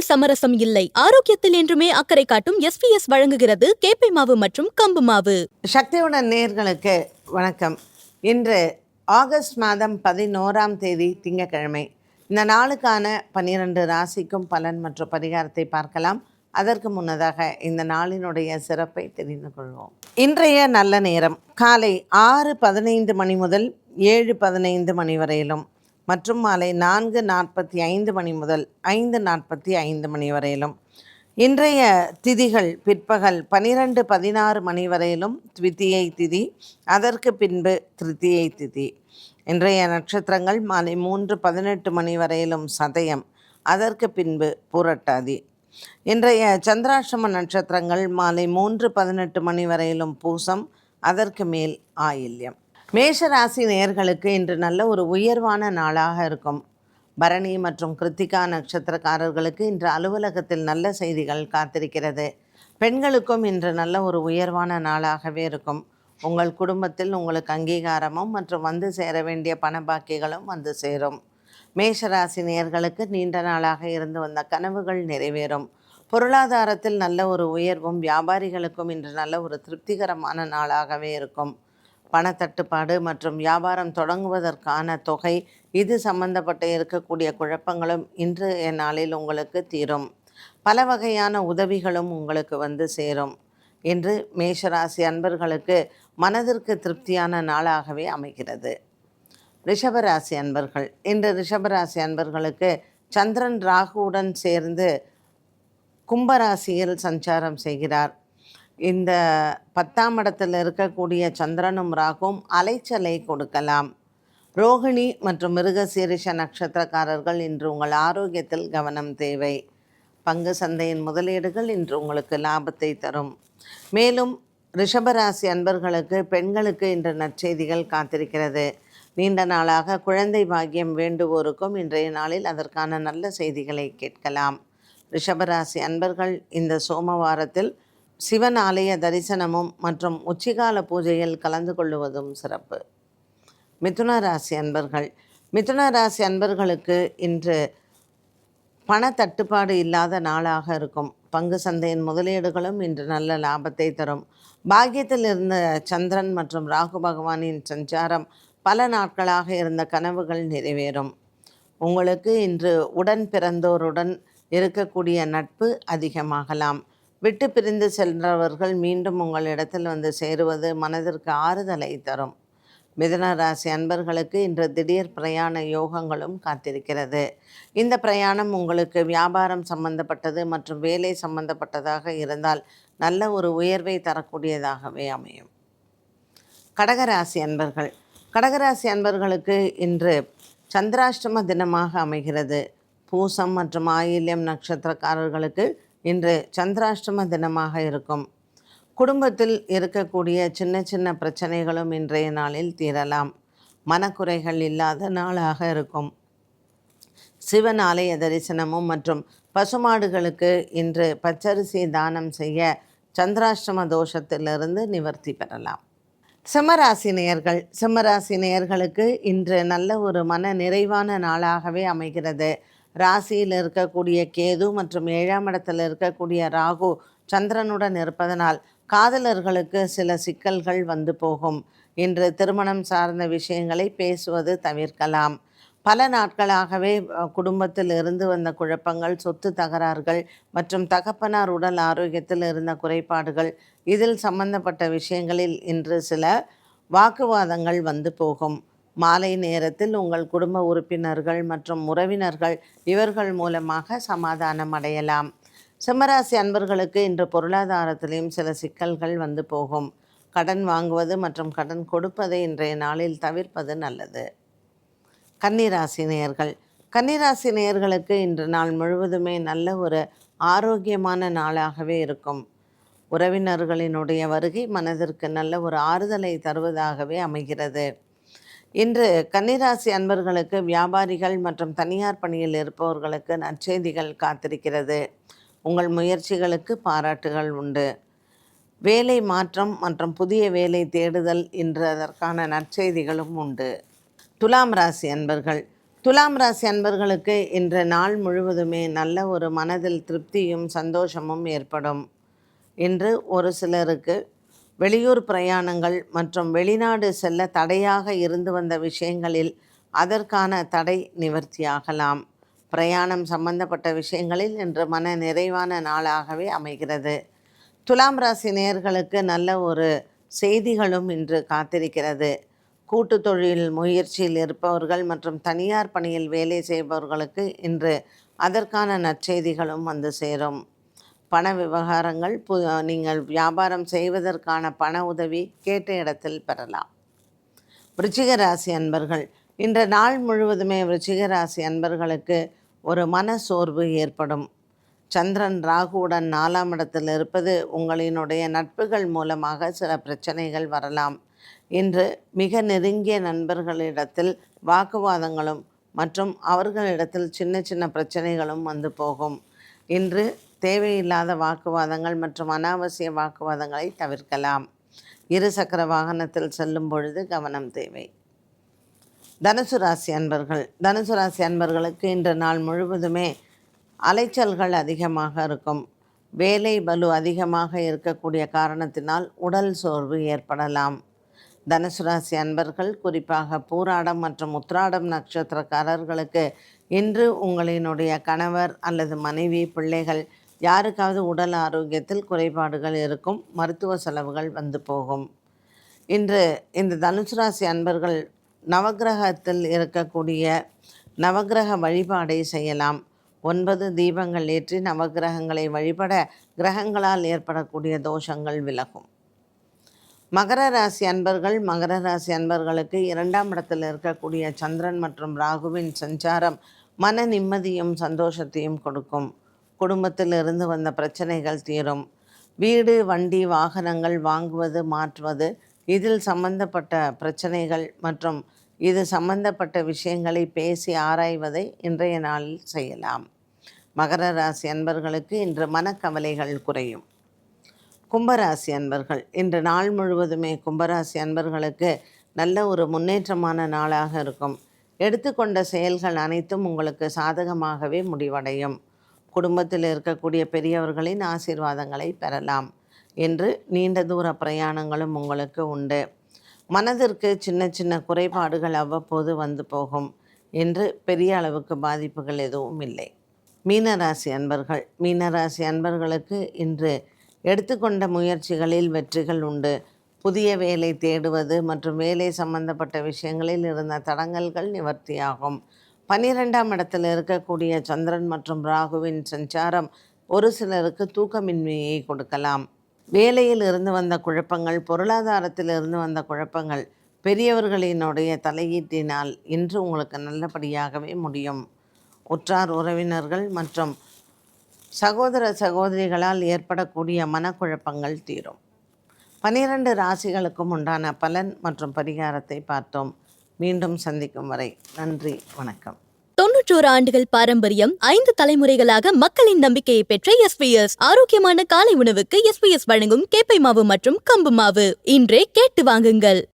சுவையில் சமரசம் இல்லை. ஆரோக்கியத்தில் என்றுமே அக்கறை காட்டும் எஸ்பிஎஸ் வழங்குகிறது கேப்பை மாவு மற்றும் கம்பு மாவு. சக்தியுடன் நேர்களுக்கு வணக்கம். இன்று ஆகஸ்ட் மாதம் பதினோராம் தேதி திங்கட்கிழமை. இந்த நாளுக்கான பன்னிரண்டு ராசிக்கும் பலன் மற்றும் பரிகாரத்தை பார்க்கலாம். அதற்கு முன்னதாக இந்த நாளினுடைய சிறப்பை தெரிந்து கொள்வோம். இன்றைய நல்ல நேரம். காலை ஆறு பதினைந்து மணி முதல் ஏழு பதினைந்து மணி வரையிலும் மற்றும் மாலை நான்கு நாற்பத்தி ஐந்து மணி முதல் ஐந்து நாற்பத்தி ஐந்து மணி வரையிலும். இன்றைய திதிகள் பிற்பகல் பனிரெண்டு பதினாறு மணி வரையிலும் த்விதியை திதி அதற்கு பின்பு திருத்தியை திதி. இன்றைய நட்சத்திரங்கள் மாலை மூன்று பதினெட்டு மணி வரையிலும் சதயம் அதற்கு பின்பு புரட்டாதி. இன்றைய சந்திராஷ்டம நட்சத்திரங்கள் மாலை மூன்று பதினெட்டு மணி வரையிலும் பூசம் அதற்கு மேல் ஆயில்யம். மேஷராசி நேர்களுக்கு நேயர்களுக்கு இன்று நல்ல ஒரு உயர்வான நாளாக இருக்கும். பரணி மற்றும் கிருத்திகா நட்சத்திரக்காரர்களுக்கு இன்று அலுவலகத்தில் நல்ல செய்திகள் காத்திருக்கிறது. பெண்களுக்கும் இன்று நல்ல ஒரு உயர்வான நாளாகவே இருக்கும். உங்கள் குடும்பத்தில் உங்களுக்கு அங்கீகாரமும் மற்றும் வந்து சேர வேண்டிய பண பாக்கிகளும் வந்து சேரும். மேஷராசி நேயர்களுக்கு நீண்ட நாளாக இருந்து வந்த கனவுகள் நிறைவேறும். பொருளாதாரத்தில் நல்ல ஒரு உயர்வும் வியாபாரிகளுக்கும் இன்று நல்ல ஒரு திருப்திகரமான நாளாகவே இருக்கும். பணத்தட்டுப்பாடு மற்றும் வியாபாரம் தொடங்குவதற்கான தொகை இது சம்பந்தப்பட்டு இருக்கக்கூடிய குழப்பங்களும் இன்று நாளில் உங்களுக்கு தீரும். பல வகையான உதவிகளும் உங்களுக்கு வந்து சேரும். இன்று மேஷராசி அன்பர்களுக்கு மனதிற்கு திருப்தியான நாளாகவே அமைகிறது. ரிஷபராசி அன்பர்கள் இன்று ரிஷபராசி அன்பர்களுக்கு சந்திரன் ராகுவுடன் சேர்ந்து கும்பராசியில் சஞ்சாரம் செய்கிறார். இந்த பத்தாம் இடத்தில் இருக்கக்கூடிய சந்திரனும் ராகும் அலைச்சலை கொடுக்கலாம். ரோகிணி மற்றும் மிருகசீரிஷ நட்சத்திரக்காரர்கள் இன்று உங்கள் ஆரோக்கியத்தில் கவனம் தேவை. பங்கு சந்தையின் முதலீடுகள் இன்று உங்களுக்கு லாபத்தை தரும். மேலும் ரிஷபராசி அன்பர்களுக்கு பெண்களுக்கு இன்று நற்செய்திகள் காத்திருக்கிறது. நீண்ட நாளாக குழந்தை பாக்கியம் வேண்டுவோருக்கும் இன்றைய நாளில் அதற்கான நல்ல செய்திகளை கேட்கலாம். ரிஷபராசி அன்பர்கள் இந்த சோமவாரத்தில் சிவன் ஆலய தரிசனமும் மற்றும் உச்சிகால பூஜையில் கலந்து கொள்ளுவதும் சிறப்பு. மிதுன ராசி அன்பர்கள். மிதுன ராசி அன்பர்களுக்கு இன்று பண தட்டுப்பாடு இல்லாத நாளாக இருக்கும். பங்கு சந்தையின் முதலீடுகளும் இன்று நல்ல லாபத்தை தரும். பாக்கியத்தில் இருந்த சந்திரன் மற்றும் ராகு பகவானின் சஞ்சாரம் பல நாட்களாக இருந்த கனவுகள் நிறைவேறும். உங்களுக்கு இன்று உடன் பிறந்தோருடன் இருக்கக்கூடிய நட்பு அதிகமாகலாம். விட்டு பிரிந்து சென்றவர்கள் மீண்டும் உங்களிடத்தில் வந்து சேருவது மனதிற்கு ஆறுதலை தரும். மிதுன ராசி அன்பர்களுக்கு இன்று திடீர் பிரயாண யோகங்களும் காத்திருக்கிறது. இந்த பிரயாணம் உங்களுக்கு வியாபாரம் சம்பந்தப்பட்டது மற்றும் வேலை சம்பந்தப்பட்டதாக இருந்தால் நல்ல ஒரு உயர்வை தரக்கூடியதாகவே அமையும். கடகராசி அன்பர்கள். கடகராசி அன்பர்களுக்கு இன்று சந்திராஷ்டம தினமாக அமைகிறது. பூசம் மற்றும் ஆயில்யம் நட்சத்திரக்காரர்களுக்கு இன்று சந்திராஷ்டம தினமாக இருக்கும். குடும்பத்தில் இருக்கக்கூடிய சின்ன சின்ன பிரச்சனைகளும் இன்றைய நாளில் தீரலாம். மனக்குறைகள் இல்லாத நாளாக இருக்கும். சிவன் ஆலய தரிசனமும் மற்றும் பசுமாடுகளுக்கு இன்று பச்சரிசி தானம் செய்ய சந்திராஷ்டம தோஷத்திலிருந்து நிவர்த்தி பெறலாம். சிம்மராசி நேயர்கள் சிம்மராசி நேயர்களுக்கு இன்று நல்ல ஒரு மன நிறைவான நாளாகவே அமைகிறது. ராசியில் இருக்கக்கூடிய கேது மற்றும் ஏழாம் இடத்தில் இருக்கக்கூடிய ராகு சந்திரனுடன் இருப்பதனால் காதலர்களுக்கு சில சிக்கல்கள் வந்து போகும். இன்று திருமணம் சார்ந்த விஷயங்களை பேசுவது தவிர்க்கலாம். பல நாட்களாகவே குடும்பத்தில் இருந்து வந்த குழப்பங்கள் சொத்து தகராறுகள் மற்றும் தகப்பனார் உடல் ஆரோக்கியத்தில் இருந்த குறைபாடுகள் இதில் சம்பந்தப்பட்ட விஷயங்களில் இன்று சில வாக்குவாதங்கள் வந்து போகும். மாலை நேரத்தில் உங்கள் குடும்ப உறுப்பினர்கள் மற்றும் உறவினர்கள் இவர்கள் மூலமாக சமாதானம் அடையலாம். சிம்மராசி அன்பர்களுக்கு இன்று பொருளாதாரத்திலையும் சில சிக்கல்கள் வந்து போகும். கடன் வாங்குவது மற்றும் கடன் கொடுப்பதை இன்றைய நாளில் தவிர்ப்பது நல்லது. கன்னிராசி நேயர்கள். கன்னிராசி நேயர்களுக்கு இன்று நாள் முழுவதுமே நல்ல ஒரு ஆரோக்கியமான நாளாகவே இருக்கும். உறவினர்களினுடைய வருகை மனதிற்கு நல்ல ஒரு ஆறுதலை தருவதாகவே அமைகிறது. இன்று கன்னிராசி அன்பர்களுக்கு வியாபாரிகள் மற்றும் தனியார் பணியில் இருப்பவர்களுக்கு நற்செய்திகள் காத்திருக்கிறது. உங்கள் முயற்சிகளுக்கு பாராட்டுகள் உண்டு. வேலை மாற்றம் மற்றும் புதிய வேலை தேடுதல் இன்று அதற்கான நற்செய்திகளும் உண்டு. துலாம் ராசி அன்பர்கள். துலாம் ராசி அன்பர்களுக்கு இன்று நாள் முழுவதுமே நல்ல ஒரு மனதில் திருப்தியும் சந்தோஷமும் ஏற்படும். இன்று ஒரு சிலருக்கு வெளியூர் பிரயாணங்கள் மற்றும் வெளிநாடு செல்ல தடையாக இருந்து வந்த விஷயங்களில் அதற்கான தடை நிவர்த்தியாகலாம். பிரயாணம் சம்பந்தப்பட்ட விஷயங்களில் இன்று மன நிறைவான நாளாகவே அமைகிறது. துலாம் ராசி நேயர்களுக்கு நல்ல ஒரு செய்திகளும் இன்று காத்திருக்கிறது. கூட்டு தொழில் முயற்சியில் இருப்பவர்கள் மற்றும் தனியார் பணியில் வேலை செய்பவர்களுக்கு இன்று அதற்கான நற்செய்திகளும் வந்து சேரும். பண விவகாரங்கள் பு நீங்கள் வியாபாரம் செய்வதற்கான பண உதவி கேட்ட இடத்தில் பெறலாம். விருச்சிக ராசி அன்பர்கள் இன்று நாள் முழுவதுமே விருச்சிக ராசி அன்பர்களுக்கு ஒரு மன சோர்வு ஏற்படும். சந்திரன் ராகுவுடன் நாலாம் இடத்தில் இருப்பது உங்களினுடைய நட்புகள் மூலமாக சில பிரச்சனைகள் வரலாம். இன்று மிக நெருங்கிய நண்பர்களிடத்தில் வாக்குவாதங்களும் மற்றும் அவர்களிடத்தில் சின்ன சின்ன பிரச்சனைகளும் வந்து போகும். இன்று தேவையில்லாத வாக்குவாதங்கள் மற்றும் அனாவசிய வாக்குவாதங்களை தவிர்க்கலாம். இருசக்கர வாகனத்தில் செல்லும் பொழுது கவனம் தேவை. தனுசு ராசி அன்பர்கள். தனுசு ராசி அன்பர்களுக்கு இன்று நாள் முழுவதுமே அலைச்சல்கள் அதிகமாக இருக்கும். வேலை பலு அதிகமாக இருக்கக்கூடிய காரணத்தினால் உடல் சோர்வு ஏற்படலாம். தனுசு ராசி அன்பர்கள் குறிப்பாக பூராடம் மற்றும் உத்ராடம் நட்சத்திரக்காரர்களுக்கு இன்று உங்களினுடைய கணவர் அல்லது மனைவி பிள்ளைகள் யாருக்காவது உடல் ஆரோக்கியத்தில் குறைபாடுகள் இருக்கும் மருத்துவ செலவுகள் வந்து போகும். இன்று இந்த தனுசு ராசி அன்பர்கள் நவக்கிரகத்தில் இருக்கக்கூடிய நவக்கிரக வழிபாடை செய்யலாம். ஒன்பது தீபங்கள் ஏற்றி நவக்கிரகங்களை வழிபட கிரகங்களால் ஏற்படக்கூடிய தோஷங்கள் விலகும். மகர ராசி அன்பர்கள் மகர ராசி அன்பர்களுக்கு இரண்டாம் இடத்தில் இருக்கக்கூடிய சந்திரன் மற்றும் ராகுவின் சஞ்சாரம் மன நிம்மதியும் சந்தோஷத்தையும் கொடுக்கும். குடும்பத்தில் இருந்து வந்த பிரச்சனைகள் தீரும். வீடு வண்டி வாகனங்கள் வாங்குவது மாற்றுவது இதில் சம்பந்தப்பட்ட பிரச்சனைகள் மற்றும் இது சம்பந்தப்பட்ட விஷயங்களை பேசி ஆராய்வதை இன்றைய நாளில் செய்யலாம். மகர ராசி அன்பர்களுக்கு இன்று மனக்கவலைகள் குறையும். கும்பராசி அன்பர்கள் இன்று நாள் முழுவதுமே கும்பராசி அன்பர்களுக்கு நல்ல ஒரு முன்னேற்றமான நாளாக இருக்கும். எடுத்துக்கொண்ட செயல்கள் அனைத்தும் உங்களுக்கு சாதகமாகவே முடிவடையும். குடும்பத்தில் இருக்கக்கூடிய பெரியவர்களின் ஆசீர்வாதங்களை பெறலாம் என்று நீண்ட தூர பிரயாணங்களும் உங்களுக்கு உண்டு. மனதிற்கு சின்ன சின்ன குறைபாடுகள் அவ்வப்போது வந்து போகும் என்று பெரிய அளவுக்கு பாதிப்புகள் எதுவும் இல்லை. மீனராசி அன்பர்கள் மீனராசி அன்பர்களுக்கு இன்று எடுத்துக்கொண்ட முயற்சிகளில் வெற்றிகள் உண்டு. புதிய வேலை தேடுவது மற்றும் வேலை சம்பந்தப்பட்ட விஷயங்களில் இருந்த தடங்கல்கள் நிவர்த்தியாகும். பன்னிரெண்டாம் இடத்தில் இருக்கக்கூடிய சந்திரன் மற்றும் ராகுவின் சஞ்சாரம் ஒரு சிலருக்கு தூக்கமின்மையை கொடுக்கலாம். வேலையில் இருந்து வந்த குழப்பங்கள் பொருளாதாரத்தில் இருந்து வந்த குழப்பங்கள் பெரியவர்களினுடைய தலையீட்டினால் இன்று உங்களுக்கு நல்லபடியாகவே முடியும். உற்றார் உறவினர்கள் மற்றும் சகோதர சகோதரிகளால் ஏற்படக்கூடிய மனக்குழப்பங்கள் தீரும். பனிரெண்டு ராசிகளுக்கும் உண்டான பலன் மற்றும் பரிகாரத்தை பார்த்தோம். மீண்டும் சந்திக்கும் வரை நன்றி வணக்கம். தொன்னூற்றோரு ஆண்டுகள் பாரம்பரியம் ஐந்து தலைமுறைகளாக மக்களின் நம்பிக்கையை பெற்ற எஸ்பிஎஸ் ஆரோக்கியமான காலை உணவுக்கு எஸ்பிஎஸ் வழங்கும் கேப்பை மாவு மற்றும் கம்பு மாவு. இன்றே கேட்டு வாங்குங்கள்.